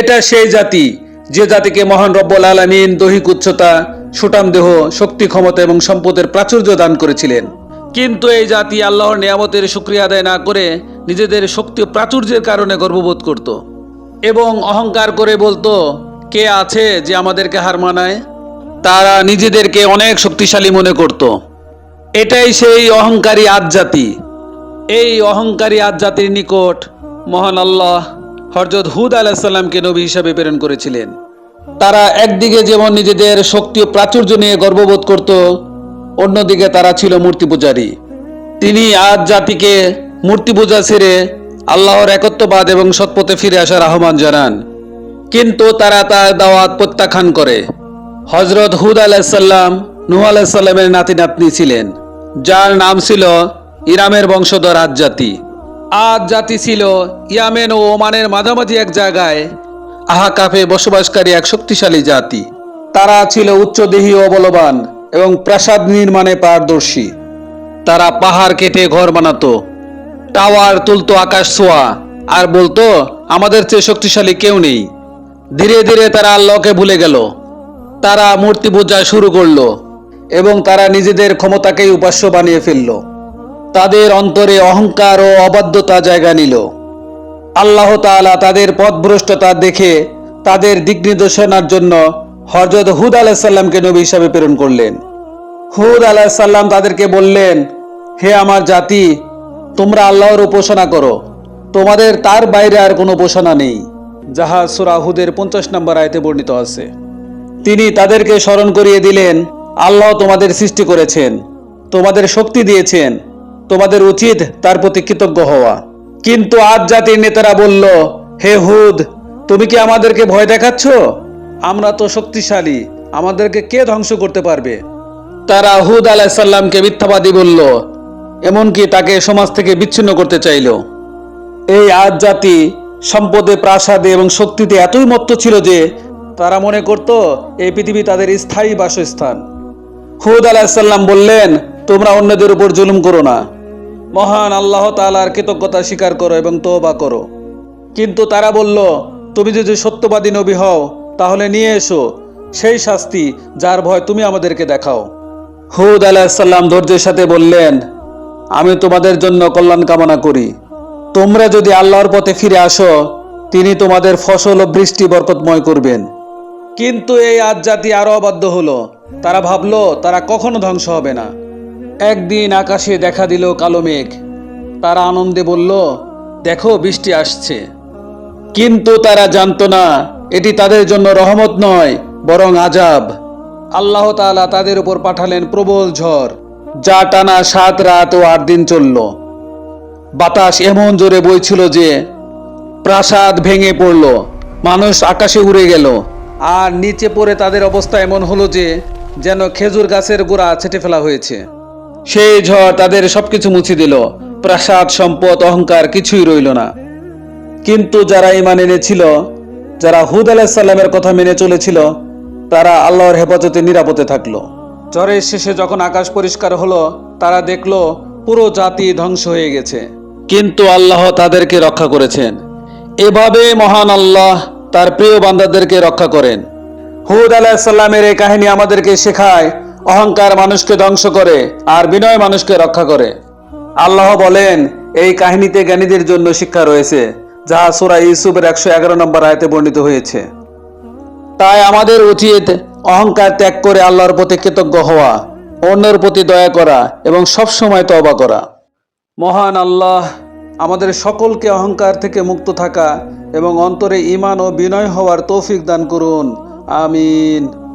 এটা সেই জাতি, যে জাতিকে মহান রব্বুল আলমিন দৈহিক উচ্চতা সুটাম দেহ, শক্তি, ক্ষমতা এবং সম্পদের প্রাচুর্য দান করেছিলেন। কিন্তু এই জাতি আল্লাহর নিয়ামতের শুক্রিয়া আদায় না করে নিজেদের শক্তি প্রাচুর্যের কারণে গর্ববোধ করত এবং অহংকার করে বলতো, কে আছে যে আমাদেরকে হার মানায়? তারা নিজেদেরকে অনেক শক্তিশালী মনে করত। এটাই সেই অহংকারী আদ জাতি। এই অহংকারী আদ জাতির নিকট মহান আল্লাহ হরজত হুদ আলাহিসাল্লামকে নবী হিসাবে প্রেরণ করেছিলেন। তারা একদিকে যেমন নিজেদের শক্তি ও প্রাচুর্য নিয়ে গর্ববোধ করত, অন্যদিকে তারা ছিল মূর্তি পূজারী। তিনি আজ জাতিকে মূর্তি পূজা ছেড়ে আল্লাহর একত্ববাদ এবং সৎপথে ফিরে আসার আহ্বান জানান। কিন্তু তারা তার দাওয়াত প্রত্যাখ্যান করে। হজরত হুদ আলাহিসাল্লাম নুহ আলাহিসাল্লামের নাতি নাতনি ছিলেন, যার নাম ছিল ইরামের বংশধর আজ জাতি। আজ জাতি ছিল ইয়ামেন ও ওমানের মাঝামাঝি এক জায়গায়। আহাকাফে বসবাসকারী এক শক্তিশালী জাতি। তারা ছিল উচ্চদেহী ও বলবান এবং প্রাসাদ নির্মাণে পারদর্শী। তারা পাহাড় কেটে ঘর বানাতো, টাওয়ার তুলতো আকাশ ছোঁয়া আর বলতো, আমাদের চেয়ে শক্তিশালী কেউ নেই। ধীরে ধীরে তারা আল্লাহকে ভুলে গেল। তারা মূর্তি পূজা শুরু করল এবং তারা নিজেদের ক্ষমতাকেই উপাস্য বানিয়ে ফেলল। তাদের অন্তরে অহংকার ও অবাধ্যতা জায়গা নিল। আল্লাহ তাআলা তাদের পথভ্রষ্টতা দেখে তাদের দিক নির্দেশনার জন্য হজরত হুদ আলাহিসাল্লামকে নবী হিসাবে প্রেরণ করলেন। হুদ আলাহিসাল্লাম তাদেরকে বললেন, হে আমার জাতি, তোমরা আল্লাহর উপাসনা করো। তোমাদের তার বাইরে আর কোনো উপাসনা নেই। যাহা সুরা হুদের পঞ্চাশ নম্বর আয়তে বর্ণিত আছে। তিনি তাদেরকে স্মরণ করিয়ে দিলেন, আল্লাহ তোমাদের সৃষ্টি করেছেন, তোমাদের শক্তি দিয়েছেন তোমাদের উচিত তার প্রতি কৃতজ্ঞ হওয়া। কিন্তু আজ জাতির নেতারা বলল, হে হুদ, তুমি কি আমাদেরকে ভয় দেখাচ্ছ? আমরা তো শক্তিশালী, আমাদেরকে কে ধ্বংস করতে পারবে? তারা হুদ আলাহিসাল্লামকে মিথ্যাবাদী বলল, এমনকি তাকে সমাজ থেকে বিচ্ছিন্ন করতে চাইল। এই আজ জাতি সম্পদে, প্রাসাদে এবং শক্তিতে এতই মত্ত ছিল যে তারা মনে করত, এই পৃথিবী তাদের স্থায়ী বাসস্থান। হুদ আলাহিসাল্লাম বললেন, তোমরা অন্যদের উপর জুলুম করো না। মহান আল্লাহ তাআলার কৃতজ্ঞতা স্বীকার করো এবং তোবা করো। কিন্তু তারা বলল, তুমি যদি সত্যবাদী নবী হও, তাহলে নিয়ে এসো। সেই শাস্তি যার ভয় তুমি আমাদেরকে দেখাও। হুদ আলাহিসাল্লাম ধৈর্যের সাথে বললেন, আমি তোমাদের জন্য কল্যাণ কামনা করি। তোমরা যদি আল্লাহর পথে ফিরে আসো, তিনি তোমাদের ফসল ও বৃষ্টি বরকতময় করবেন। কিন্তু এই আজ জাতি আরও অবাধ্য হলো। তারা ভাবলো, তারা কখনো ধ্বংস হবে না। একদিন আকাশে দেখা দিল কালো মেঘ। তারা আনন্দে বলল, দেখো, বৃষ্টি আসছে। কিন্তু তারা জানতো না, এটি তাদের জন্য রহমত নয়, বরং আজাব। আল্লাহ তাআলা তাদের উপর পাঠালেন প্রবল ঝড়, যা টানা সাত রাত ও আট দিন চলল। বাতাস এমন জোরে বইছিল যে প্রাসাদ ভেঙে পড়ল, মানুষ আকাশে উড়ে গেল। আর নিচে পড়ে তাদের অবস্থা এমন হলো যে, যেন খেজুর গাছের গোড়া ছেটে ফেলা হয়েছে। সেই ঝড় তাদের সবকিছু মুছে দিল। প্রাসাদ, সম্পদ, অহংকার কিছুই রইল না। কিন্তু যারা ইমান এনেছিল, যারা হুদ আলাহিসাল্লামের কথা মেনে চলেছিল, তারা আল্লাহর হেফাজতে নিরাপদে থাকল। ঝড়ের শেষে যখন আকাশ পরিষ্কার হলো, তারা দেখল পুরো জাতি ধ্বংস হয়ে গেছে। কিন্তু আল্লাহ তাদেরকে রক্ষা করেছেন। এভাবে মহান আল্লাহ তার প্রিয় বান্দাদেরকে রক্ষা করেন। হুদ আলাহিসাল্লামের এই কাহিনী আমাদেরকে শেখায় অহংকার মানুষকে ধ্বংস করে আর বিনয় মানুষকে রক্ষা করে। আল্লাহ বলেন, এই কাহিনীতে জ্ঞানীদের জন্য শিক্ষা রয়েছে যাহা সুরা ইউসুফের একশো এগারো নম্বর আয়তে বর্ণিত হয়েছে। তাই আমাদের উচিত অহংকার ত্যাগ করে আল্লাহর প্রতি কৃতজ্ঞ হওয়া, অন্যের প্রতি দয়া করা এবং সব সময় তবা করা। মহান আল্লাহ, আমাদের সকলকে অহংকার থেকে মুক্ত থাকা এবং অন্তরে ঈমান ও বিনয় হওয়ার তৌফিক দান করুন। আমিন।